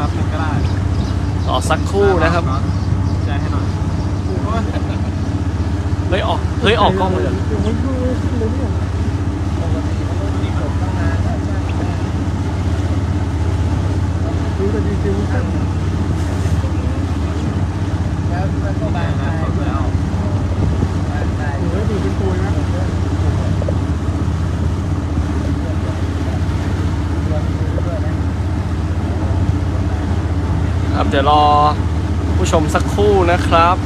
ป๊บนึงก็ได้รอสักครู่นะครับใจให้หน่อยโอ้ยเฮ้ยออกเฮ้ยออกกล้องเลยเหรอดูแต่ดีจิวสั้นแล้วมันก็บางนะได้สดแล้วบางได้หรือว่าดูเป็นตัวนะ ครับเดี๋ยวรอผู้ชมสักครู่นะครับ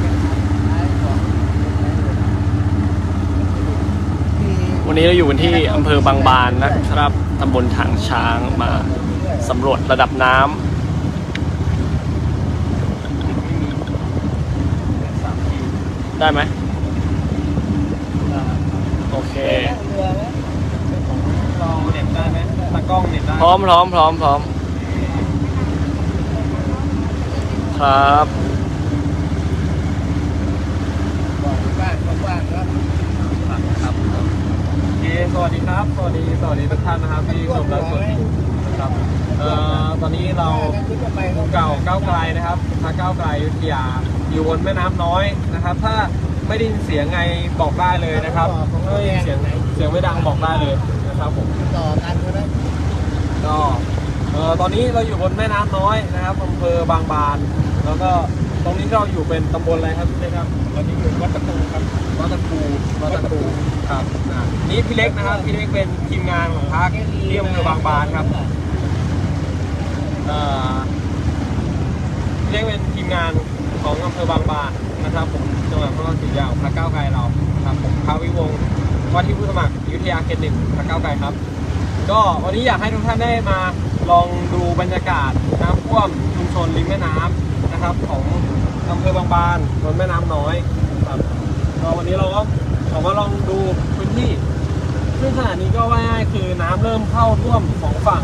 วันนี้เราอยู่กันที่อำเภอบางบานนะครับตำบลถางช้างมาสำรวจระดับน้ำได้ไหมโอเคเราเน็ตได้ไหมตากล้องเน็ตได้พร้อมพร้อมพร้อมพร้อม ครับบ้านกว้างครับครับโอเคสวัสดีครับ สวัสดี สวัสดีทุกท่านนะครับที่ชมและสดอยู่นะครับเอ่อตอนนี้เราเก่าก้าวไกลนะครับพระก้าวไกลอยุธยาอยู่บนแม่น้ำน้อยนะครับ ถ้าไม่ได้ยินเสียงไงบอกได้เลยนะครับไม่ได้ยินเสียงเสียงไม่ดังบอกได้เลยนะครับผมต่อกันก็ได้ก็เอ่อตอนนี้เราอยู่บนแม่น้ำน้อยนะครับอำเภอบางบาน แล้วก็ตรงนี้เราอยู่เป็นตำบลอะไรครับพี่เล็กครับตอนนี้อยู่วัดตะกูครับวัดตะกูวัดตะกูครับอ่านี่พี่เล็กนะครับพี่เล็กเป็นทีมงานของพรรคที่อำเภอบางบานครับเอ่อพี่เล็กเป็นทีมงานของอำเภอบางบานนะครับผมจังหวัดพระนครศรีอยุธยาของพรรคก้าวไกลเราครับผมพาวิวงศ์ว่าที่ผู้สมัครอยุธยาเขตหนึ่งพรรคก้าวไกลครับ ก็วันนี้อยากให้ทุกท่านได้มาลองดูบรรยากาศน้ำท่วมชุมชนริมแม่น้ำ นะครับ ของอำเภอบางบานบนแม่น้ำน้อยครับก็วันนี้เราก็ขอมาลองดูพื้นที่ ซึ่งขณะนี้ก็ว่าง่ายคือน้ำเริ่มเข้าท่วมสองฝั่ง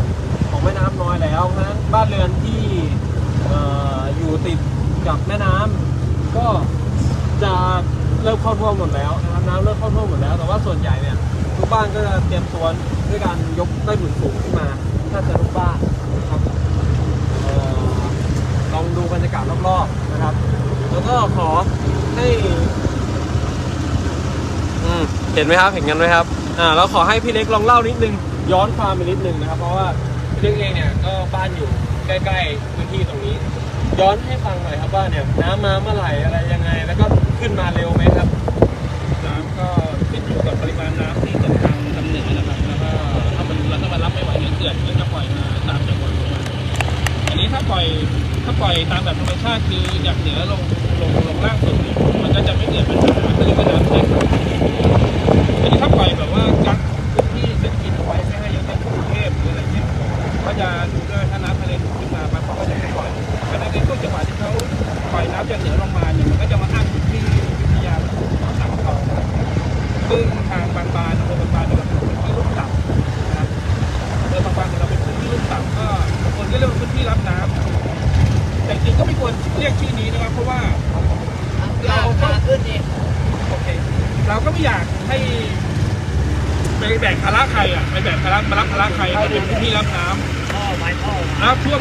ของแม่น้ำน้อยแล้วเพราะฉะนั้นบ้านเรือนที่เอ่ออยู่ติดกับแม่น้ำก็จะเริ่มเข้าท่วมหมดแล้วนะครับน้ำเริ่มเข้าท่วมหมดแล้ว แต่ว่าส่วนใหญ่เนี่ยทุกบ้านก็จะเตรียมตัวด้วยการยกใต้ถุนสูงขึ้นมาถ้าจะทุกบ้านนะครับเอ่อลองดูบรรยากาศรอบๆนะครับ แล้วก็ขอให้อืมเห็นไหมครับเห็นกันไหมครับอ่าแล้วขอให้พี่เล็กลองเล่านิดนึงย้อนความไปนิดนึงนะครับ เพราะว่าพี่เล็กเองเนี่ยก็บ้านอยู่ใกล้ๆพื้นที่ตรงนี้ ย้อนให้ฟังหน่อยครับว่าเนี่ยน้ำมาเมื่อไหร่อะไรยังไง แล้วก็ขึ้นมาเร็วไหมครับน้ำก็ขึ้นอยู่กับปริมาณน้ำที่ตกทางทางเหนือนะครับแล้วก็ถ้ามันแล้วถ้ามันรับไม่ไหวเนี่ยเขื่อนก็จะปล่อยมาตามจังหวัดลงมาอันนี้ถ้าปล่อย ถ้าปล่อยตามแบบธรรมชาติคือจากเหนือลงลงลงล่างสุดเนี่ยมันก็จะไม่เกิดปัญหามันก็เลยเป็นน้ำแท้งอันนี้ถ้าปล่อยแบบว่า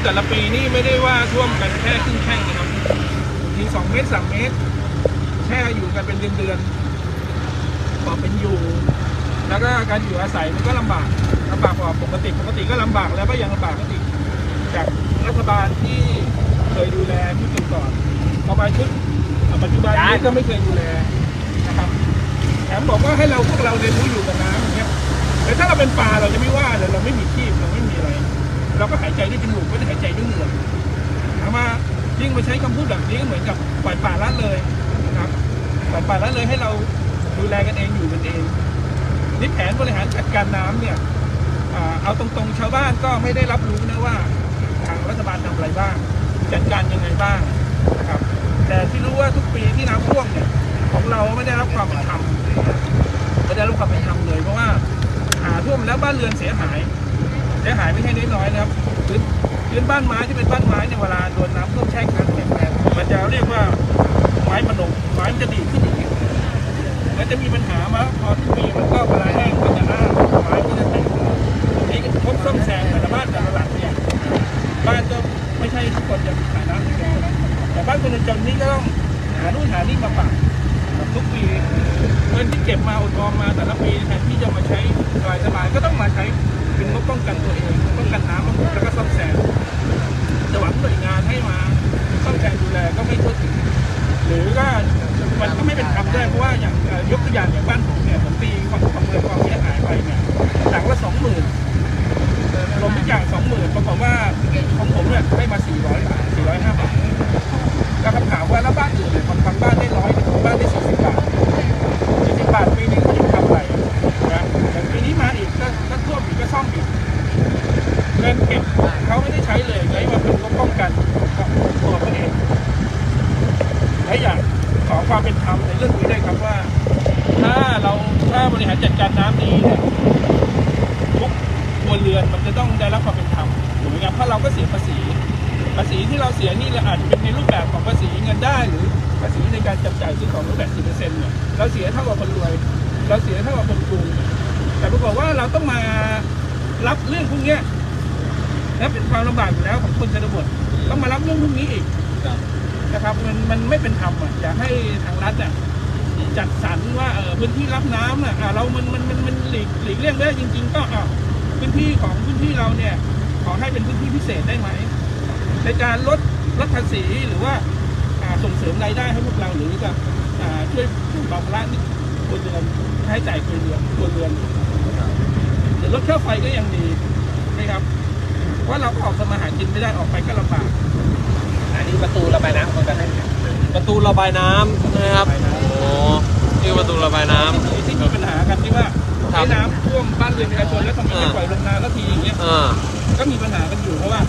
แต่ละปีนี่ไม่ได้ว่าท่วมกันแค่ครึ่งแข้งนะครับทีสองเมตรสามเมตร แช่อยู่กันเป็นเดือนๆพอเป็นอยู่ แล้วก็การอยู่อาศัยมันก็ลำบากลำบากกว่าปกติปกติก็ลำบากแล้วก็ยังลำบากปกติจากรัฐบาลที่เคยดูแลที่เก่ก่อนพอมาชุดปัจจุบันนี้ก็ไม่เคยดูแลนะครับแถมบอกว่าให้เราพวกเราเรียนรู้อยู่กับน้ำอย่างเงี้ยแต่ถ้าเราเป็นปลาเราจะไม่ว่าเลยเราไม่มีชีพเราไม่มีอะไร เราก็หายใจด้วยจมูกไม่ได้หายใจด้วยเหงื่อถามว่ายิ่งมาใช้คำพูดแบบนี้ก็เหมือนกับปล่อยป่าละเลยนะครับปล่อยป่าละเลยให้เราดูแลกันเองอยู่กันเองนี่แผนบริหารจัดการน้ำเนี่ยเอาตรงๆชาวบ้านก็ไม่ได้รับรู้นะว่าทางรัฐบาลทำอะไรบ้าง จัดการยังไงบ้างนะครับ แต่ที่รู้ว่าทุกปีที่น้ำท่วมเนี่ยของเราไม่ได้รับความเป็นธรรมไม่ได้รับความเป็นธรรมเลยเพราะว่าหาท่วมแล้วบ้านเรือนเสียหาย เสียหายไม่ใช่น้อยๆนะครับพื้นพื้บ้านไม้ที่เป็นบ้านไม้ในเวลาโดนน้ำท่วมแช่งกันเนี่มันจะเรียกว่าไม้มันหนุกไม้มันจะดีขึ้นอีกมันจะมีปัญหามาพอที่มีมันก็เวลาแห้งมันจะอ้าไม้ก็จะแตกนี่พบซ่อมแซมแต่ละบ้านแต่ละหลังเนี่ยบ้านก็ไม่ใช่ทุกคนจะมีฐานะาแย่แต่บ้านคนจนนี่ก็ต้องหาโน่นหานี่มาปักทุกปีเงินที่เก็บมาอดออมมาแต่ละปีแทนที่จะมาใช้สบายๆก็ต้องมาใช้ เป็นงบป้องกันตัวเองป้องกันน้ำแล้วก็ซ่อมแซมจะหวังหน่วยงานให้มาซ่อมแซมดูแลก็ไม่ทั่วถึงหรือก็มันก็ไม่เป็นธรรมด้วยเพราะว่าอย่างยกตัวอย่างอย่างบ้านผมเนี่ยผมตีความประเมินความเสียหายไปเนี่ยหลังละสองหมื่นรวมทุกอย่างสองหมื่นปรากฏว่าของผมเนี่ยได้มาสี่ร้อยบาทสี่ร้อยห้าบาทแล้วคำถามว่าแล้วบ้านอื่นเนี่ยบางบางบ้านได้ร้อยบางบ้านได้สี่สิบบาทสี่สิบบาทปีนึงเขาจะทำอะไรนะแต่ปีนี้มาอีกก็ก็ท่วมอีกก็ซ่อมอีก เงินเก็บเขาไม่ได้ใช้เลยใช้มาเป็นงบป้องกันตัวเขาเองและอยากขอความเป็นธรรมในเรื่องนี้ด้วยครับว่า ถ้าเราถ้าบริหารจัดการน้ำดีเนี่ยทุกครัวเรือนมันจะต้องได้รับความเป็นธรรมถูกไหมครับเพราะเราก็เสียภาษีภาษีที่เราเสียนี่เราอาจจะเป็นในรูปแบบของภาษีเงินได้หรือภาษีในการจับจ่ายซื้อของรูปแบบสิบเปอร์เซ็นต์เนี่ยเราเสียเท่ากับคนรวย เราเสียเท่ากับคนกรุงแต่ปรากฏว่าเราต้องมารับเรื่องพวกนี้ และเป็นความลำบากอยู่แล้วของคนชนบทต้องมารับเรื่องพวกนี้อีกนะครับมันมันไม่เป็นธรรมอะอยากให้ทางรัฐอะจัดสรรว่าเออพื้นที่รับน้ำน่ะอะเรามันมันมันมันหลีกหลีกเลี่ยงได้จริง ๆ ก็อะพื้นที่ของพื้นที่เราเนี่ยขอให้เป็นพื้นที่พิเศษได้ไหมในการลดลดภาษีหรือว่าอ่าส่งเสริมรายได้ให้พวกเราหรือกับอ่าช่วยเบาภาระครัวเรือนค่าใช้จ่ายครัวเรือนครัวเรือนหรือลดค่าไฟก็ยังดีนะครับ ว่าเราก็ออกสมาหากินไม่ได้ออกไปก็ลำบากอันนี้ประตูระบายน้ำของกันได้ประตูระบายน้ำนะครับ โอ้นี่คือประตูระบายน้ำ ที่ที่มีปัญหากันที่ว่าครับ ให้น้ำท่วมบ้านเรือนประชาชนแล้วทำไมไม่อ่าปล่อยลงนาสักทีอย่างเงี้ย อ่า ก็มีปัญหากันอยู่เพราะว่า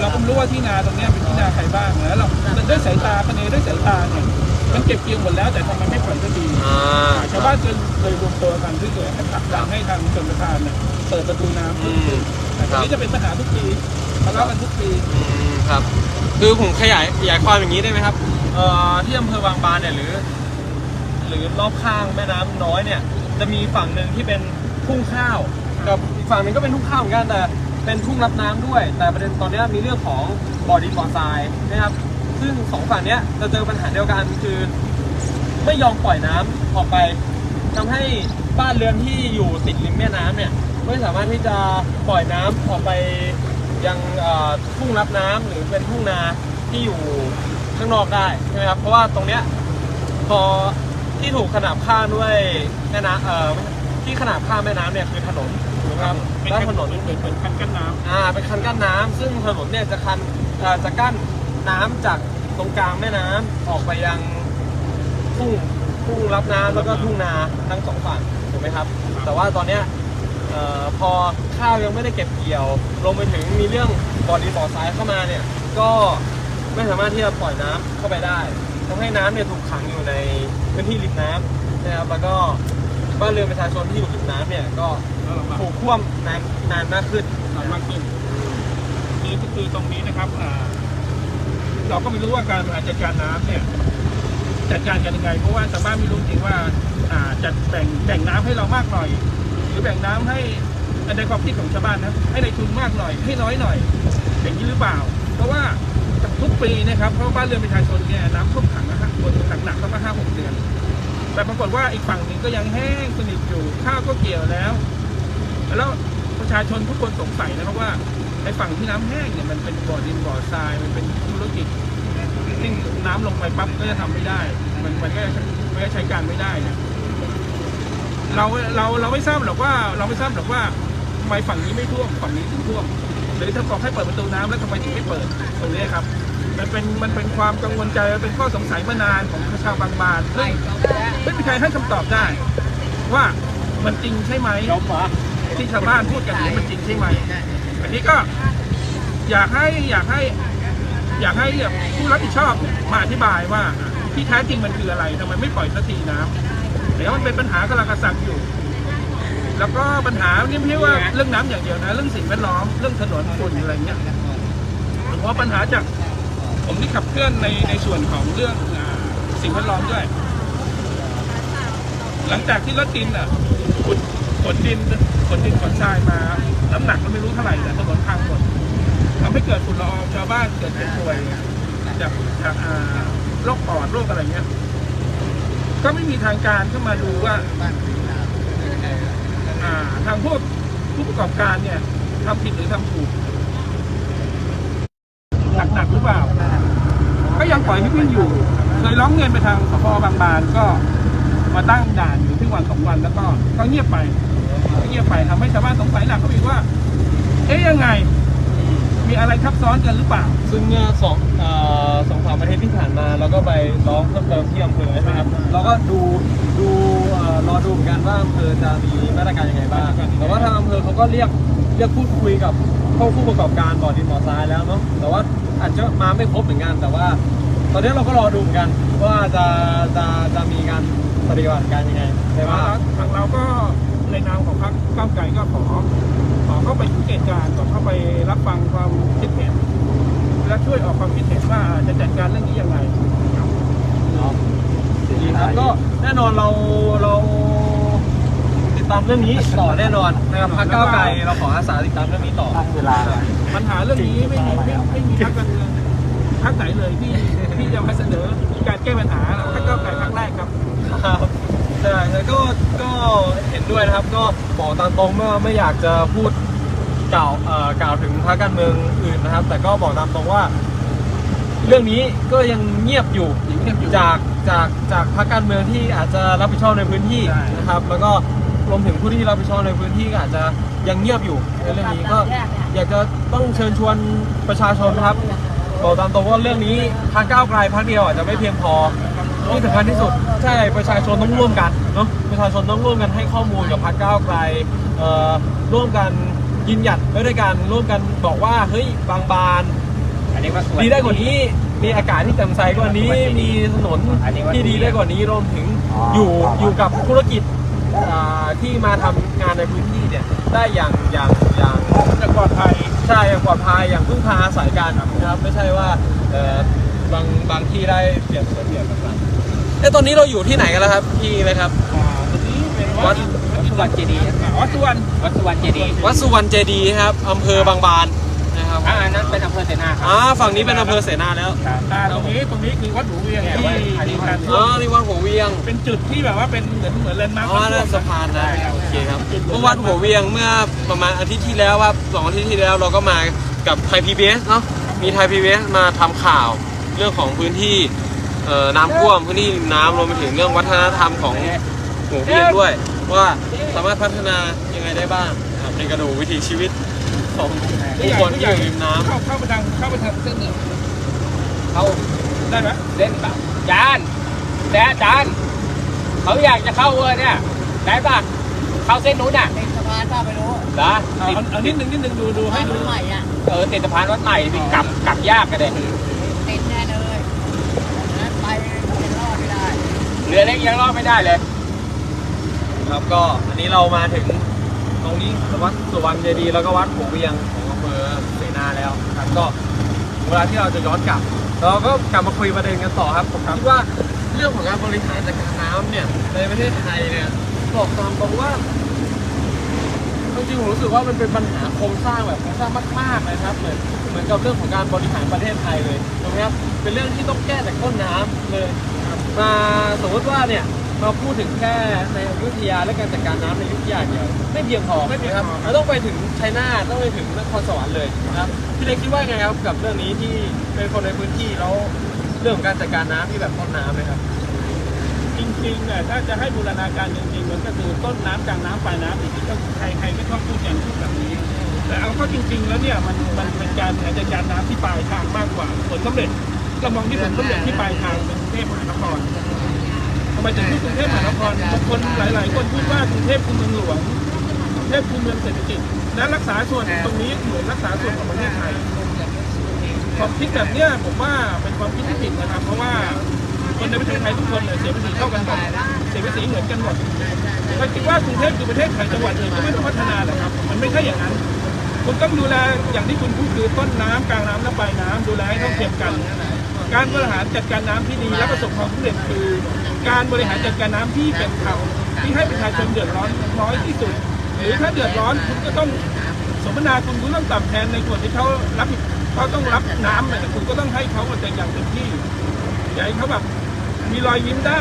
เราก็ไม่รู้ว่าที่นาตรงเนี้ยเป็นที่นาใครบ้างแล้วเราด้วยสายตาคะเนด้วยสายตาเนี่ยมันเก็บเกี่ยวหมดแล้วแต่ทำไมไม่ปล่อยสักทีอ่า ชาวบ้านจะเลยรวมตัวกันเพื่อให้ผลักดันให้ทางชนประทานเนี่ย เปิดประตูน้ำอืมแต่ทีนี้จะเป็นปัญหาทุกปีทะเลาะกันทุกปี อืมครับ คือผมขยายขยายความอย่างนี้ได้ไหมครับเอ่อที่อำเภอบางบานเนี่ยหรือ หรือรอบข้างแม่น้ำน้อยเนี่ย จะมีฝั่งหนึ่งที่เป็นทุ่งข้าวกับอีกฝั่งหนึ่งก็เป็นทุ่งข้าวเหมือนกันแต่เป็นทุ่งรับน้ำด้วย แต่ประเด็นตอนเนี้ยมีเรื่องของบ่อดินบ่อทรายนะครับ ซึ่งสองฝั่งเนี้ยจะเจอปัญหาเดียวกันคือ ไม่ยอมปล่อยน้ำออกไปทำให้บ้านเรือนที่อยู่ติดริมแม่น้ำเนี่ย ไม่สามารถที่จะปล่อยน้ำออกไปยังเอ่อทุ่งรับน้ำหรือเป็นทุ่งนาที่อยู่ข้างนอกได้ใช่ไหมครับเพราะว่าตรงเนี้ยพอที่ถูกขนาบข้างด้วยแม่น้ำเอ่อที่ขนาบข้างแม่น้ำเนี่ยคือถนนถูกไหมครับเป็นแล้วคัถนนเป็นเป็นคันกั้นน้อ่าเป็นคันกั้นน้ำซึ่งถนนเนี่ยจะคันเอ่อจะกั้นน้ำจากตรงกลางแม่น้ำออกไปยังทุ่งทุ่งรับน้ำแล้วก็ทุ่งนาทั้งสองฝั่งถูกไหมครับ แต่ว่าตอนเนี้ยเออพอข้าวยังไม่ได้เก็บเกี่ยวรวมไปถึงมีเรื่องบ่อดินบ่อทรายเข้ามาเนี่ย ก็ไม่สามารถที่จะปล่อยน้ำเข้าไปได้ทำให้น้ำเนี่ยถูกขังอยู่ในพื้นที่ริมน้ำนะครับแล้วก็บ้านเรือนประชาชนที่อยู่ริมน้ำเนี่ยก็ถูกท่วมนานนานมากขึ้น ทำมากขึ้นนี่ก็คือตรงนี้นะครับอ่าเราก็ไม่รู้ว่าการบริหารจัดการน้ำเนี่ยจัดการกันยังไงเพราะว่าชาวบ้านไม่รู้จริงว่าอ่าจัดแบ่งแบ่งน้ำให้เรามากหน่อย รือแบ่งน้ำให้ในความคิดของชาวบ้านนะให้ในทุนมากหน่อยให้น้อยหน่อย อย่างนี้หรือเปล่า เพราะว่าทุกปีนะครับเพราะบ้านเรือนประชาชนเนี่ยน้ำท่วมขังนะฮะฝนหนักหนักๆก็มาห้าหกเดือน แต่ปรากฏว่าอีกฝั่งหนึ่งก็ยังแห้งสนิทอยู่ข้าวก็เกี่ยวแล้ว แล้วประชาชนทุกคนสงสัยนะครับว่าในฝั่งที่น้ำแห้งเนี่ยมันเป็นบ่อดินบ่อทรายมันเป็นธุรกิจซึ่งน้ำลงไปปั๊บก็จะทำไม่ได้ มันมันก็มันก็ใช้การไม่ได้เนี่ย เราเราเราไม่ทราบหรอกว่าเราไม่ทราบหรอกว่าทำไมฝั่งนี้ไม่ท่วมฝั่งนี้ถึงท่วมหรือถ้าบอกให้เปิดประตูน้ำแล้วทำไมถึงไม่เปิดตรงนี้ครับมันเป็นมันเป็นความกังวลใจมันเป็นข้อสงสัยมานานของชาวบางบานซึ่งไม่มีใครให้คำตอบได้ ว่ามันจริงใช่ไหมล้มเหรอที่ชาวบ้านพูดกันนี้มันจริงใช่ไหมอันนี้ก็อยากให้อยากให้ อยากให้ผู้รับผิดชอบมาอธิบายว่าที่แท้จริงมันคืออะไรทำไมไม่ปล่อยสักทีน้ำ เดี๋ยวมันเป็นปัญหากำลังกระสังอยู่ แล้วก็ปัญหานี่ไม่ใช่ว่าเรื่องน้ำอย่างเดียวนะ เรื่องสิ่งแวดล้อม เรื่องถนนฝุ่นอะไรเงี้ยผมว่าปัญหาจากผมที่ขับเคลื่อนในในส่วนของเรื่องอ่าสิ่งแวดล้อมด้วย หลังจากที่รถดินอะขนขนดินขนดินขนทรายมาน้ำหนักก็ไม่รู้เท่าไหร่แต่ถนนพังหมดทำให้เกิดฝุ่นละอองชาวบ้านเกิดเจ็บป่วยจากจากอ่าโรคปอดโรคอะไรเงี้ย ก็ไม่มีทางการเข้ามาดูว่าทางพวกผู้ประกอบการเนี่ยทำผิดหรือทำถูกหนักๆหรือเปล่า ก็ยังปล่อยให้วิ่งอยู่ เคยร้องเงินไปทางสพบางบานก็มาตั้งด่านอยู่ที่วันสองวันแล้วก็ก็เงียบไปก็เงียบไปทำให้ชาวบ้านสงสัยหนักเขาอีกว่า เอ๊ยยังไง มีอะไรทับซ้อนกันหรือเปล่า ซึ่งเมื่อสองเอ่อสองสามประเทศที่ผ่านมาเราก็ไปร้องเพิ่มเติมที่อำเภอใช่ไหมครับเราก็ดูดูเอ่อรอดูเหมือนกันว่าอำเภอจะมีมาตรการยังไงบ้างแต่ว่าทางอำเภอเขาก็เรียกเรียกพูดคุยกับพวกผู้ประกอบการบ่อดินบ่อทรายแล้วเนาะแต่ว่าอาจจะมาไม่ครบเหมือนกันแต่ว่า ตอนนี้เราก็รอดูเหมือนกันว่าจะจะจะมีการปฏิบัติการยังไงใช่ไหมทางเราก็ในนามของพรรคก้าวไกลก็ขอขอเข้าไปสังเกตการณ์ขอเข้าไป การเรื่องนี้ยังไงดีครับก็แน่นอนเราเราติดตามเรื่องนี้ต่อแน่นอนนะครับพรรคก้าวไกลเราขออาสาติดตามเรื่องนี้ต่อตั้งเวลาปัญหาเรื่องนี้ไม่มีไม่ไม่มีพรรคการเมืองพรรคไหนเลยที่ที่จะมาเสนอการแก้ปัญหาพรรคก้าวไกลครั้งแรกครับครับใช่แล้วก็ก็เห็นด้วยนะครับก็บอกตามตรงว่าไม่อยากจะพูดกล่าวเอ่อกล่าวถึงพรรคการเมืองอื่นนะครับ แต่ก็บอกตามตรงว่า เรื่องนี้ก็ยังเงียบอยู่ ยังเงียบอยู่ จากจากจากพรรคการเมืองที่อาจจะรับผิดชอบในพื้นที่ใช่ นะครับ แล้วก็รวมถึงผู้ที่รับผิดชอบในพื้นที่ก็อาจจะยังเงียบอยู่ในเรื่องนี้ก็อยากจะต้องเชิญชวนประชาชนครับบอกตามตรงว่าเรื่องนี้พรรคก้าวไกลพรรคเดียวอาจจะไม่เพียงพอที่สำคัญที่สุดใช่ประชาชนต้องร่วมกันเนาะประชาชนต้องร่วมกันให้ข้อมูลกับพรรคก้าวไกลเอ่อร่วมกันยืนหยัดไว้ด้วยกันร่วมกันบอกว่าเฮ้ยบางบานอั นนี้ว่าส่วนดีได้กว่านี้ มีอากาศที่แจ่มใสกว่านี้ มีถนนอันนี้ว่าที่ดีได้กว่านี้รวมถึงอยู่อยู่กับธุรกิจอ่าที่มาทำงานในพื้นที่เนี่ยได้อย่างอย่างอย่างจะปลอดภัยใช่อย่างปลอดภัยอย่างพึ่งพาอาศัยกันนะครับไม่ใช่ว่าเอ่อบางบางที่ได้เปรียบเสียเปรียบกันเอ้ตอนนี้เราอยู่ที่ไหนกันแล้วครับพี่เลยครับอ่าตรงนี้เป็นวัดวัดสุวรรณเจดีย์อ่าวัดสุวรรณวัดสุวรรณเจดีย์วัดสุวรรณเจดีย์ครับอำเภอบางบาน นะครับอ่าอันนั้นเป็นอำเภอเสนาครับอ่าฝั่งนี้เป็นอำเภอเสนาแล้วอ่าตรงนี้ตรงนี้คือวัดหนูเวียงเนี่ยที่วัดอันนี้วัดอ๋อนี่วัดหัวเวียง เป็นจุดที่แบบว่าเป็นเหมือนเหมือนเลนด์มาร์คอ๋อนั่นสะพานนะโอเคครับเมื่อวันหัวเวียงเมื่อประมาณอาทิตย์ที่แล้วครับสองอาทิตย์ที่แล้วเราก็มากับไทยพีบีเอสเนาะมีไทยพีบีเอสมาทำข่าวเรื่องของพื้นที่เอ่อน้ำท่วมพื้นที่ริมน้ำรวมไปถึงเรื่องวัฒนธรรมของหัวเวียงด้วย ว่าสามารถพัฒนายังไงได้บ้างนะครับในกระดูกวิถีชีวิต ของผู้คนที่อยู่ริมน้ำเข้าเข้าไปทางเข้าไปทางเส้นเหนือเขาได้ไหมเล่นแบบจานแต่จานเขาอยากจะเข้าเวอร์เนี่ยได้ปะเข้าเส้นนู้นน่ะเป็นสะพานป้าไปรู้เหรอเอาเอาเอานิดนึงนิดนึงดูดูให้ให้ดูดูใหม่อะเออติดสะพานวัดใหม่สิกลับกลับยากกันเลยติดแน่เลยนั้นไปเป็นรอดไม่ได้เรือเล็กยังรอดไม่ได้เลย ครับก็อันนี้เรามาถึง ตรงนี้วัดสุวรรณเจดีย์แล้วก็วัดหัวเวียงของอำเภอเสนาแล้วครับก็เวลาที่เราจะย้อนกลับ เราก็กลับมาคุยประเด็นกันต่อครับผมคิดว่าเรื่องของการบริหารจัดการน้ำเนี่ยในประเทศไทยเนี่ยบอกตามตรงว่าจริงๆผมรู้สึกว่ามันเป็นปัญหาโครงสร้างแบบโครงสร้างมากๆนะครับเหมือนเหมือนกับเรื่องของการบริหารประเทศไทยเลยถูกไหมครับเป็นเรื่องที่ต้องแก้จากต้นน้ำเลยมาสมมติว่าเนี่ย เราพูดถึงแค่ในอยุธยาและการจัดการน้ำในอยุธยาเดียวไม่เพียงพอไม่เพียงนะครับพอเราต้องไปถึงชัยนาทต้องไปถึงนครสวรรค์เลยนะครับพี่เล็กคิดว่าไงครับกับเรื่องนี้ที่เป็นคนในพื้นที่แล้วเรื่องของการจัดการน้ำที่แบบต้นน้ำเลยครับ จริงๆเนี่ยถ้าจะให้บูรณาการจริงๆมันก็คือต้นน้ำกลางน้ำปลายน้ำจริงๆก็ใครใครก็ชอบพูดอย่างพูดแบบนี้ แต่เอาเข้าจริง ๆ แล้วเนี่ยมันมันเป็นการบริหารจัดการน้ำที่ปลายทางมากกว่าผลสำเร็จเรามองที่ผลสำเร็จที่ปลายทางเป็นกรุงเทพมหานคร ไมถึงพูดกรุงเทพมหานครบางคนหลาย ๆ คนพูดว่ากรุงเทพคือเมืองหลวงกรุงเทพคือเมืองเศรษฐกิจ และรักษาส่วนตรงนี้เหมือนรักษาส่วนของประเทศไทยความคิดแบบเนี้ยผมว่าเป็นความคิดที่ผิดนะครับ เพราะว่าคนในประเทศไทยทุกคนเนี่ยเสียภาษีเท่ากันหมดเสียภาษีเหมือนกันหมดถ้าคิดว่ากรุงเทพคือประเทศไทยจังหวัดอื่นก็ไม่ต้องพัฒนาหรอกครับ มันไม่ใช่อย่างนั้นคุณต้องดูแลอย่างที่คุณพูดคือต้นน้ำกลางน้ำและปลายน้ำดูแลให้เท่าเทียมกัน การบริหารจัดการน้ำที่ดีและประสบความสำเร็จคือ การบริหารจัดการน้ำที่เป็นธรรมที่ให้ประชาชนเดือดร้อนน้อยที่สุด หรือถ้าเดือดร้อนคุณก็ต้องสมนาคุณคุณต้องตอบแทนในส่วนที่เขารับเขาต้องรับน้ำเนี่ยคุณก็ต้องให้เขาแต่อย่างเต็มที่อย่าให้เขาแบบมีรอยยิ้มได้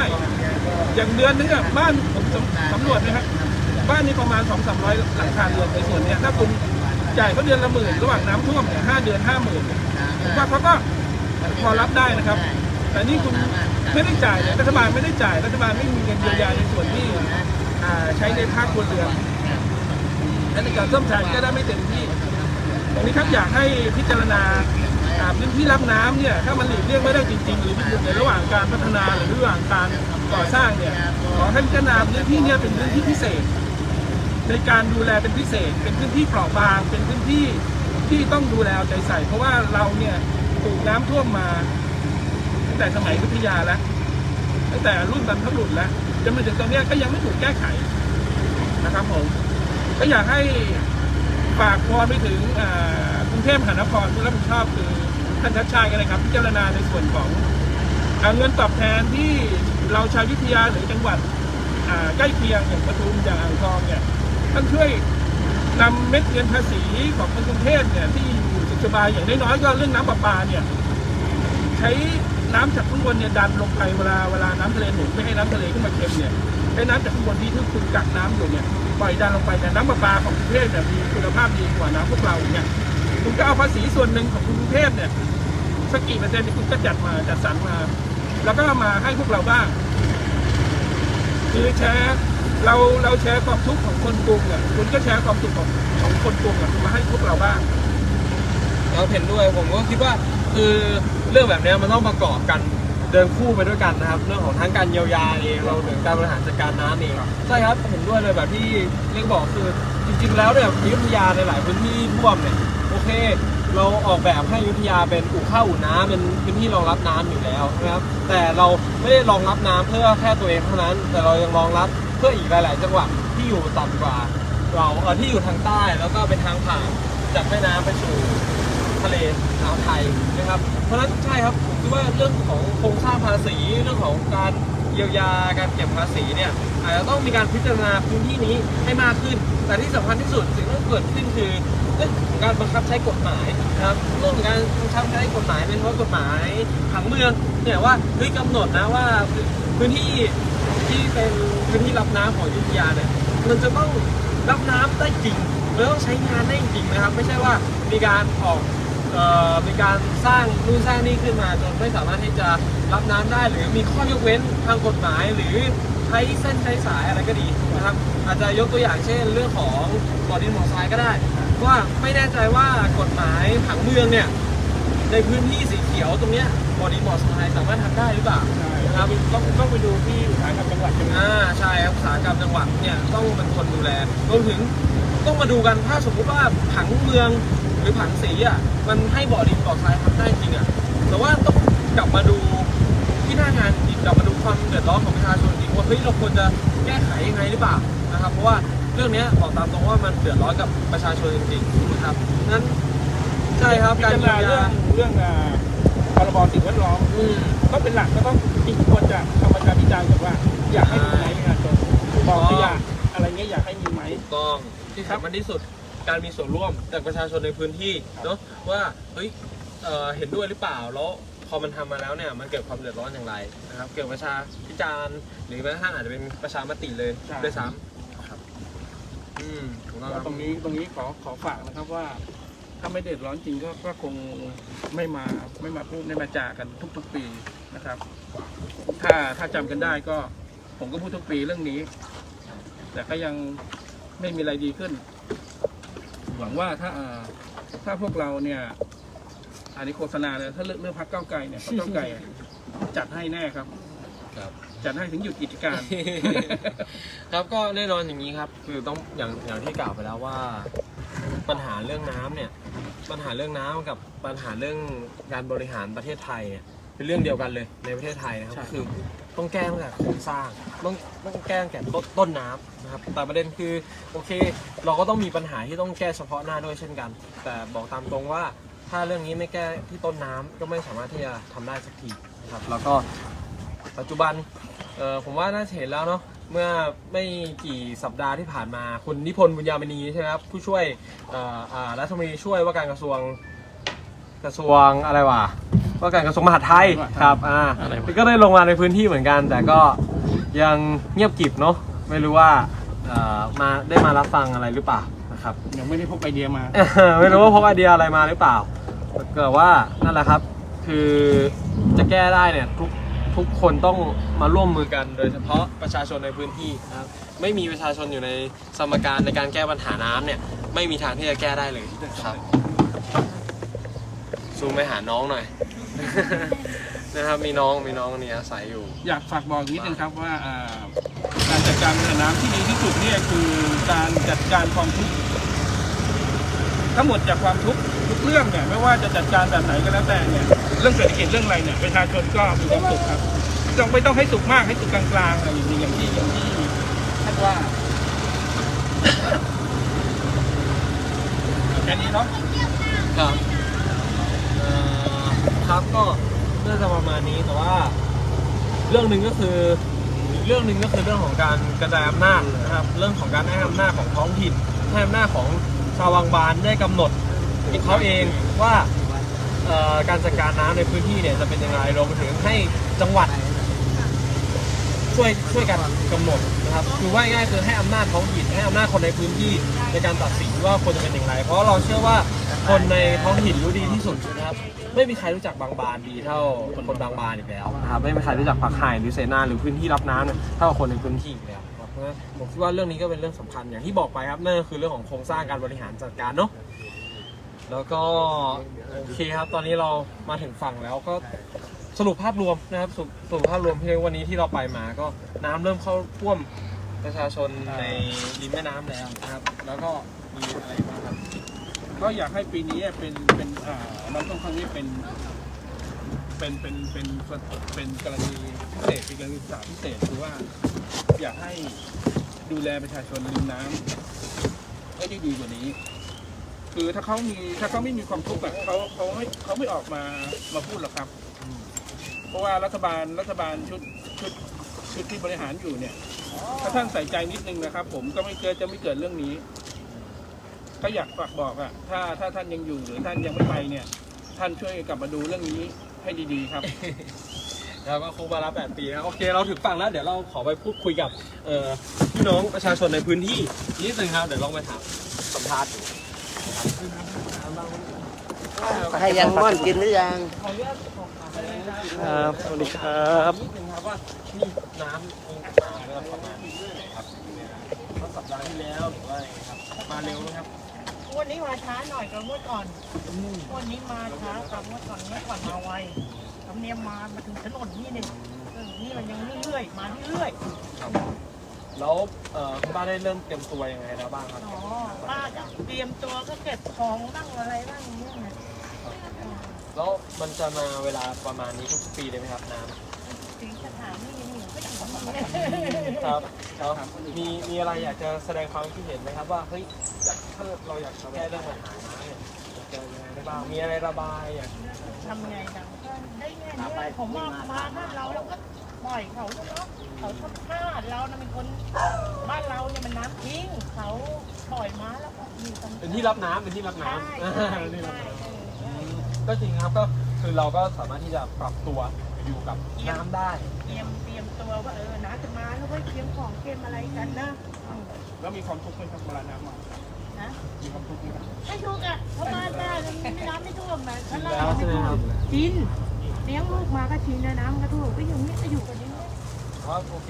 อย่างเดือนนึงอะบ้านผมสำสำรวจนะครับบ้านนี้ประมาณ2 3 0 0หลังคาเรือนในส่วนเนี้ยถ้าคุณจ่ายเขาเดือนละหมื่นระหว่างน้ำท่วมเนี่ยห้าเดือนห้าหมื่นผมว่าเขาก็พอรับได้นะครับ แต่นี่คุณไม่ได้จ่ายเนี่ยรัฐบาลไม่ได้จ่ายรัฐบาลไม่มีเงินเยียวยาในส่วนที่ใช้ในภาคครัวเรือนและในการซ่อมแซมก็ได้ไม่เต็มที่ตรงนี้ครับอยากให้พิจารณาพื้นที่รับน้ำเนี่ยถ้ามันหลีกเลี่ยงไม่ได้จริงๆ หรืออยู่ในระหว่างการพัฒนาหรือระหว่างการก่อสร้างเนี่ยขอให้พิจารณาพื้นที่เนี่ยเป็นพื้นที่พิเศษ ในการดูแลเป็นพิเศษ เป็นพื้นที่เปราะบาง เป็นพื้นที่ที่ต้องดูแลเอาใจใส่ เพราะว่าเราเนี่ยถูกน้ำท่วมมา ตั้งแต่สมัยอยุทยาแล้วตั้งแต่รุ่นบรรพบุรุษแล้วจนมาถึงตอนนี้ก็ยังไม่ถูกแก้ไขนะครับผมก็อยากให้ฝากวอนไปถึงกรุงเทพมหานครผู้รับผิดชอบคือท่านชัดชาติกันนะครับพิจารณาในส่วนของอ่าเงินตอบแทนที่เราชาวยุทธยาหรือจังหวัดใกล้เคียงอย่างปทุมอย่างอ่างทองเนี่ยท่านช่วยนำเม็ดเงินภาษีของกรุงเทพเนี่ยที่อยู่สุขสบายอย่างน้อยๆก็เรื่องน้ำประปาเนี่ยใช้ น้ำจากข้างบนเนี่ยดันลงไปเวลาเวลาน้ำทะเลหนุนไม่ให้น้ำทะเลขึ้นมาเค็มเนี่ยใช้น้ำจากข้างบนที่ที่คุณกักน้ำอยู่เนี่ยปล่อยดันลงไปเนี่ยน้ำประปาของกรุงเทพเนี่ยมีคุณภาพดีกว่าน้ำพวกเราเนี่ยคุณก็เอาภาษีส่วนหนึ่งของกรุงเทพเนี่ยสักกี่เปอร์เซ็นต์ที่คุณก็จัดมาจัดสรรมา แล้วก็มาให้พวกเราบ้างคือแชร์เราเราแชร์ความทุกข์ของคนกรุงอะคุณก็แชร์ความทุกข์ของของคนกรุงอะมาให้พวกเราบ้าง เราเห็นด้วยผมก็คิดว่าคือ เรื่องแบบนี้มันต้องประกอบกันเดินคู่ไปด้วยกันนะครับ เรื่องของทั้งการเยียวยาเองเราถึงการบริหารจัดการน้ำเองใช่ครับเห็นด้วยเลยแบบที่เรียกบอกคือจริง ๆ แล้วเนี่ยยุธยาในหลายพื้นที่ท่วมเนี่ยโอเค เราออกแบบให้ยุธยาเป็นอู่ข้าวอู่น้ำเป็นพื้นที่รองรับน้ำอยู่แล้วนะครับ แต่เราไม่ได้รองรับน้ำเพื่อแค่ตัวเองเท่านั้น แต่เรายังรองรับเพื่ออีกหลาย ๆ จังหวัดที่อยู่ต่ำกว่า เราที่อยู่ทางใต้แล้วก็เป็นทางผ่านจากแม่น้ำไปสู่ ทะเลอ่าวไทยนะครับ เพราะฉะนั้นใช่ครับผมคิดว่าเรื่องของโครงสร้างภาษีเรื่องของการเยียวยาการเก็บภาษีเนี่ยอาจจะต้องมีการพิจารณาพื้นที่นี้ให้มากขึ้น แต่ที่สำคัญที่สุดสิ่งที่เกิดขึ้นคือเรื่องของการบังคับใช้กฎหมายนะครับเรื่องของการบังคับใช้กฎหมายเป็นเพราะกฎหมายผังเมืองเนี่ยว่าเฮ้ยกำหนดนะว่าพื้นที่ที่เป็นพื้นที่รับน้ำของยุทธยาเนี่ยมันจะต้องรับน้ำได้จริงแล้วต้องใช้งานได้จริงนะครับ ไม่ใช่ว่ามีการออก มีการสร้างนู่นสร้างนี่ขึ้นมาจนไม่สามารถที่จะรับน้ำได้ หรือมีข้อยกเว้นทางกฎหมาย หรือใช้เส้นใช้สายอะไรก็ดีนะครับอาจจะยกตัวอย่างเช่น เรื่องของบ่อดินบ่อทรายก็ได้ ว่าไม่แน่ใจว่ากฎหมายผังเมืองเนี่ยในพื้นที่สีเขียวตรงเนี้ยบ่อดินบ่อทรายสามารถทำได้หรือเปล่านะครับต้องต้องไปดูที่อุตสาหกรรมจังหวัดจังหวัดอ่าใช่ครับอุตสาหกรรมจังหวัดเนี่ยต้องเป็นคนดูแลรวมถึงต้องมาดูกันถ้าสมมุติว่าผังเมือง หรือผังสีอะมันให้บ่อดินบ่อทรายทำได้จริงอะแต่ว่าต้องกลับมาดูที่หน้างานจริงกลับมาดูความเดือดร้อนของประชาชนจริงว่าเฮ้ยเราควรจะแก้ไขยังไงหรือเปล่านะครับ เพราะว่าเรื่องเนี้ยบอกตามตรงว่ามันเดือดร้อนกับประชาชนจริงๆนะครับนั้นใช่ครับพิการจารเยียณาวเรื่ยาองเรื่องอ่าพรบสิ่งแวดล้อมอืมก็เป็นหลักก็ต้องจริงควรจะทำประชาพิจารณ์กันว่า อยากให้มีไหมงานจนบอกขยะอะไรเงี้ยอยากให้มีไหมถูกต้องที่สำคัญที่สุด การมีส่วนร่วมจากประชาชนในพื้นที่เนาะว่าเฮ้ยเอ่อเห็นด้วยหรือเปล่าแล้วพอมันทำมาแล้วเนี่ยมันเกิดความเดือดร้อนอย่างไรนะครับ เกิดประชาพิจารณ์หรือแม้กระทั่งอาจจะเป็นประชามติเลยใช่ ด้วยซ้ำครับ อืมถูกต้องครับตรงนี้ตรงนี้ขอขอฝากนะครับว่า ถ้าไม่เดือดร้อนจริงก็ก็คงไม่มาไม่มาพูดไม่มาจากันทุกๆปีนะครับ ถ้าถ้าจำกันได้ก็ผมก็พูดทุกปีเรื่องนี้ แต่ก็ยังไม่มีอะไรดีขึ้น หวังว่าถ้าอ่าถ้าพวกเราเนี่ยอันนี้โฆษณาเลยถ้าเลือกเลือกพักเก้าวไกลเนี่ยพักเก้าวไกลจัดให้แน่ครับ ครับ จัดให้ถึงหยุดกิจการ ครับก็แน่นอนอย่างนี้ครับ คือต้องอย่างอย่างที่กล่าวไปแล้วว่า ปัญหาเรื่องน้ำเนี่ย ปัญหาเรื่องน้ำกับปัญหาเรื่องการบริหารประเทศไทยเนี่ย เป็นเรื่องเดียวกันเลยในประเทศไทยนะครับใช่ก็คือต้องแก้ตั้งแต่โครงสร้างต้องต้องแก้ตั้งแต่ต้นต้นน้ำนะครับแต่ประเด็นคือโอเค เราก็ต้องมีปัญหาที่ต้องแก้เฉพาะหน้าด้วยเช่นกัน แต่บอกตามตรงว่าถ้าเรื่องนี้ไม่แก้ที่ต้นน้ำก็ไม่สามารถที่จะทำได้สักทีนะครับแล้วก็ปัจจุบันเออผมว่าน่าจะเห็นแล้วเนาะเมื่อไม่กี่สัปดาห์ที่ผ่านมาคุณนิพนธ์บุญญามณีใช่ไหมครับผู้ช่วยเอ่ออ่ารัฐมนตรีช่วยว่าการกระทรวงกระทรวงอะไรวะ ว่าการกระทรวงมหาดไทยครับอ่าอะไรวะ ก็ได้ลงมาในพื้นที่เหมือนกัน แต่ก็ยังเงียบกริบเนาะไม่รู้ว่าเอ่อมาได้มารับฟังอะไรหรือเปล่านะครับ ยังไม่ได้พกไอเดียมาไม่รู้ว่าพกไอเดียอะไรมาหรือเปล่าเกิดว่านั่นแหละครับ คือจะแก้ได้เนี่ยทุกทุกคนต้องมาร่วมมือกัน โดยเฉพาะประชาชนในพื้นที่นะครับไม่มีประชาชนอยู่ในสมการในการแก้ปัญหาน้ำเนี่ยไม่มีทางที่จะแก้ได้เลยครับซูมไปหาน้องหน่อย นะครับมีน้องมีน้องเนี่ยอาศัยอยู่ อยากฝากบอกนิดนึงครับว่าอ่าการจัดการปัญหาน้ำที่ดีที่สุดเนี่ยคือการจัดการความทุกข์ทั้งหมดจากความทุกข์ทุกเรื่องเนี่ยไม่ว่าจะจัดการแบบไหนก็แล้วแต่เนี่ยเรื่องเศรษฐกิจเรื่องอะไรเนี่ยประชาชนก็มีความสุขครับต้องไม่ต้องให้สุขมากให้สุขกลางๆอะไรอย่างนี้อย่างที่อย่างที่ท่านว่าแค่นี้เนาะครับเอ่อ ครับก็น่าจะประมาณนี้แต่ว่า เรื่องหนึ่งก็คืออีกเรื่องหนึ่งก็คือเรื่องของการกระจายอำนาจนะครับ เรื่องของการให้อำนาจของท้องถิ่นให้อำนาจของชาววังบานได้กำหนดเขาเองว่าเอ่อการจัดการน้ำในพื้นที่เนี่ยจะเป็นยังไงรวมไปถึงให้จังหวัด ช่วยช่วยกันกำหนดนะครับคือว่าง่ายๆคือให้อำนาจท้องถิ่นให้อำนาจคนในพื้นที่ในการตัดสินว่าควรจะเป็นอย่างไร เพราะเราเชื่อว่าคนในท้องถิ่นรู้ดีที่สุดนะครับไม่มีใครรู้จักบางบานดีเท่าคนบางบานอีกแล้วนะครับไม่มีใครรู้จักผักไห่หรือเสนาหรือพื้นที่รับน้ำเนี่ยเท่ากับคนในพื้นที่อีกแล้วครับเพราะฉะนั้นผมคิดว่าเรื่องนี้ก็เป็นเรื่องสำคัญอย่างที่บอกไปครับนั่นก็คือเรื่องของโครงสร้างการบริหารจัดการเนาะแล้วก็โอเคครับตอนนี้เรามาถึงฝั่งแล้วก็ สรุปภาพรวมนะครับสรุปสรุปภาพรวมที่วันนี้ที่เราไปมาก็น้ำเริ่มเข้าท่วมประชาชนในริมแม่น้ำแล้วนะครับ แล้วก็มีอะไรบ้างครับ ก็อยากให้ปีนี้เป็นเป็นอ่าน้ำท่วมครั้งนี้เป็นเป็นเป็นเป็นเป็นกรณีพิเศษเป็นกรณีศึกษาพิเศษคือว่า อยากให้ดูแลประชาชนริมน้ำให้ได้ดีกว่านี้ คือถ้าเขามีถ้าเขาไม่มีความทุกข์อะเขาเขาไม่เขาไม่ออกมามาพูดหรอกครับ เพราะว่ารัฐบาลรัฐบาลชุดชุดชุดที่บริหารอยู่เนี่ย ถ้าท่านใส่ใจนิดนึงนะครับ ผมก็ไม่เกิดจะไม่เกิดเรื่องนี้ ก็อยากฝากบอกอะถ้าถ้าท่านยังอยู่หรือท่านยังไม่ไปเนี่ย ท่านช่วยกลับมาดูเรื่องนี้ให้ดีๆครับ แล้วก็ครูบาระแปดปีนะโอเคเราถึงฝั่งแล้วเดี๋ยวเราขอไปพูดคุยกับเอ่อพี่น้องประชาชนในพื้นที่นิดนึงครับเดี๋ยวลองไปถามสัมภาษณ์ดูใครยังม่อนกินหรือยัง ขออนุญาต ครับสวัสดีครับนิดนึงครับว่านี่น้ำมีมาเมื่อประมาณครับเมื่อสัปดาห์ที่แล้วหรือว่ายครับมาเร็วไหมครับวันนี้มาช้าหน่อยกับงวดก่อนวันนี้มาช้ากับงวดก่อนงวดก่อนมาไวทำเนียมมามาถึงถนนนี่เนี่ยเออนี่มันยังเรื่อยๆมาเรื่อยแล้วเอ่อคุณป้าได้เริ่มเตรียมตัวยังไงแล้วบ้างครับอ๋อป้าจะเตรียมตัวก็เก็บของบ้างอะไรบ้างเงี้ย แล้วมันจะมาเวลาประมาณนี้ทุกปีเลยไหมครับน้ถึงสถานที่นี่ก็ถึงำครับครับมีมีอะไรอยากจะแสดงความคิดเห็นไหมครับว่าเฮ้ยอยากถ้าเราอยากแก้เรื่องปัญหาน้ำเนี่ยอยากจะยังไงได้บ้างมีอะไรระบายอยากทำไงนะได้ไงเนี่ยผมว่ามาบ้านเราเราก็ปล่อยเขาเนาะเขาทำพลาดเรานะเป็นคนบ้านเราเนี่ยมันน้ำทิ้งเขาปล่อยมาแล้วก็มีตำเป็นที่รับน้ำเป็นที่รับน้ใช่ำใช่เป็นที่รับใช่น้ำเออ ก็จริงครับก็คือเราก็สามารถที่จะปรับตัวอยู่กับน้ำได้เตรียมเตรียมตัวว่าเออน้ำจะมาแล้วเว้ยเตรียมของเตรียมอะไรกันนะอืมแล้วมีความทุกข์ไหมครับเวลาน้ำมานะมีความทุกข์ไหมครับไม่ทุกข์อะเพราะบ้านบ้านมันไม่น้ำไม่ท่วมนะชั้นแล้ล่างวใช่ไม่ไหมท่วครัมบชินเลี้ยงลูกมาก็ชินนะน้ำก็ท่วมก็อย่างนี้ก็อยู่กันอย่างนี้เพราะโอเค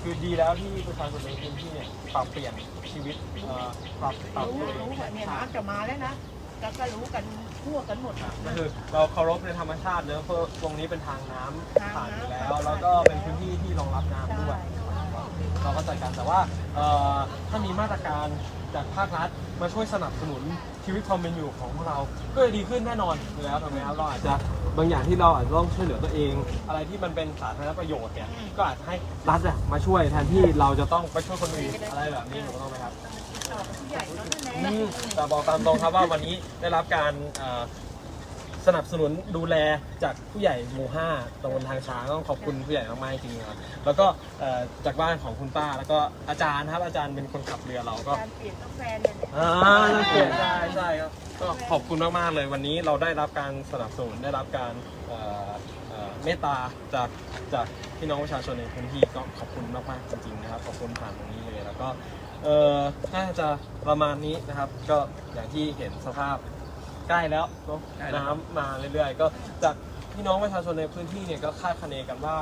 คือดีแล้วที่ประชาชนในพื้นที่เนี่ยปรับเปลี่ยนชีวิตเอ่อปรับปรับรู้ตัวเองรู้ว่าเนี่ยน้ำจะมาแล้วนะก็ก็รู้กัน ทั่วกันหมดอะก็คือเราเคารพในธรรมชาติเนอะเพราะตรงนี้เป็นทางน้ำผ่านอยู่แล้ว แล้วก็เป็นพื้นที่ที่รองรับน้ำด้วย เราก็จัดการแต่ว่าเอ่อถ้ามีมาตรการจากภาครัฐมาช่วยสนับสนุนชีวิตความเป็นอยู่ของพวกเรา ก็จะดีขึ้นแน่นอนอยู่แล้วถูกไหมครับเราอาจจะบางอย่างที่เราอาจจะต้องช่วยเหลือตัวเอง อะไรที่มันเป็นสาธารณประโยชน์เนี่ยก็อาจจะให้รัฐอะมาช่วยแทนที่เราจะต้องไปช่วยคนอื่นอะไรแบบนี้ถูกต้องไหมครับ ต่อผู้ใหญ่ก็นั่นแหละอืมแต่บอกตามตรงครับว่าวันนี้ได้รับการเอ่อสนับสนุนดูแลจากผู้ใหญ่หมู่ห้าตำบลทางช้างต้องขอบคุณผู้ใหญ่มากๆจริงๆครับแล้วก็เอ่อจากบ้านของคุณป้า แล้วก็อาจารย์ครับอาจารย์เป็นคนขับเรือเราก็ การเปลี่ยนกาแฟเนี่ยอ่าเปลี่ยนได้ใช่ครับก็ขอบคุณมาก ๆ เลยวันนี้เราได้รับการสนับสนุนได้รับการเอ่อเอ่อเมตตาจากจากพี่น้องประชาชนในพื้นที่ก็ขอบคุณมาก ๆ จริง ๆ นะครับ ขอบคุณผ่านตรงนี้เลย แล้วก็ เออน่าจะประมาณนี้นะครับ ก็อย่างที่เห็นสภาพใกล้แล้วเนอะใกล้แล้ว น้ำมาเรื่อยๆ ก็จากพี่น้องประชาชนในพื้นที่เนี่ยก็คาดคะเนกันว่า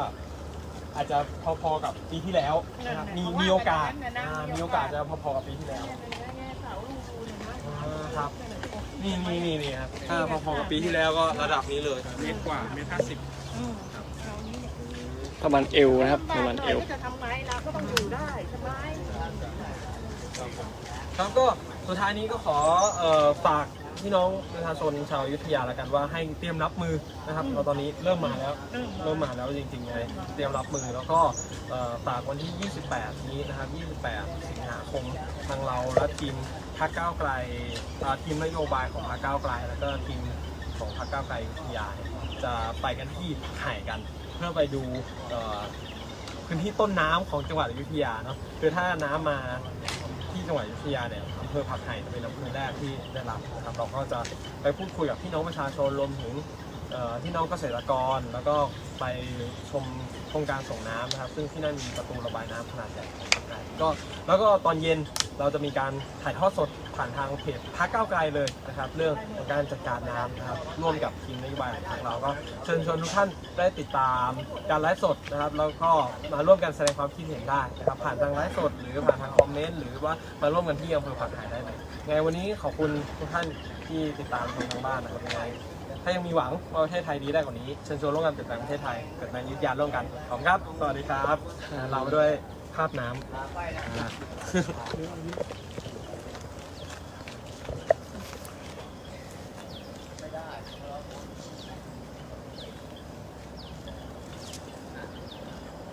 อาจจะพอๆกับปีที่แล้วนะครับมีมีโอกาสอ่ามีโอกาสจะพอๆกับปีที่แล้วอ่าครับ นี่นี่นี่นี่ครับถ้าพอๆกับปีที่แล้วก็ระดับนี้เลย เมตรกว่าเมตรห้าสิบประมาณเอวนะครับ ประมาณเอว จะทำไงเราก็ต้องอยู่ได้ใช่ไหม ครับก็สุดท้ายนี้ก็ขอเอ่อฝากพี่น้องประชาชนชาวอยุธยาแล้วกันว่าให้เตรียมรับมือนะครับเราตอนนี้เริ่มมาแล้วเริ่มมาแล้วจริงๆเลยเตรียมรับมือแล้วก็เอ่อฝากวันที่ 28 นี้นะครับ 28 สิงหาคมทางเราและทีมพรรคก้าวไกลอ่าทีมนโยบายของพรรคก้าวไกล แล้วก็ทีมของพรรคก้าวไกลอยุธยาเนี่ยจะไปกันที่ไห่กัน เพื่อไปดูเอ่อ พื้นที่ต้นน้ำของจังหวัดอยุธยาเนาะคือถ้าน้ำมา ที่จังหวัดอยุธยาเนี่ยอำเภอผักไห่จะเป็นอำเภอแรกที่ได้รับนะครับเราก็จะไปพูดคุยกับพี่น้องประชาชนรวมถึง เอ่อพี่น้องเกษตรกร แล้วก็ไปชมโครงการส่งน้ำนะครับ ซึ่งที่นั่นมีประตูระบายน้ำขนาดใหญ่ของผักไห่ก็แล้วก็ตอนเย็นเราจะมีการถ่ายทอดสดผ่านทางเพจพักก้าวไกลเลยนะครับ เรื่องของการจัดการน้ำนะครับร่วมกับทีมนโยบายของทางเราก็เชิญชวนทุกท่านได้ติดตามการไลฟ์สดนะครับ แล้วก็มาร่วมกันแสดงความคิดเห็นได้นะครับ ผ่านทางไลฟ์สด หรือผ่านทางคอมเมนต์หรือว่ามาร่วมกันที่อำเภอผักไห่ได้เลยไงวันนี้ขอบคุณทุกท่านที่ติดตามชมทางบ้านนะครับยังไง ถ้ายังมีหวังว่าประเทศไทยดีได้กว่านี้เชิญชวนร่วมกันเปลี่ยนแปลงประเทศไทยเกิดแรงยึดยานร่วมกันขอบคุณครับ สวัสดีครับ เราด้วยภาพน้ำ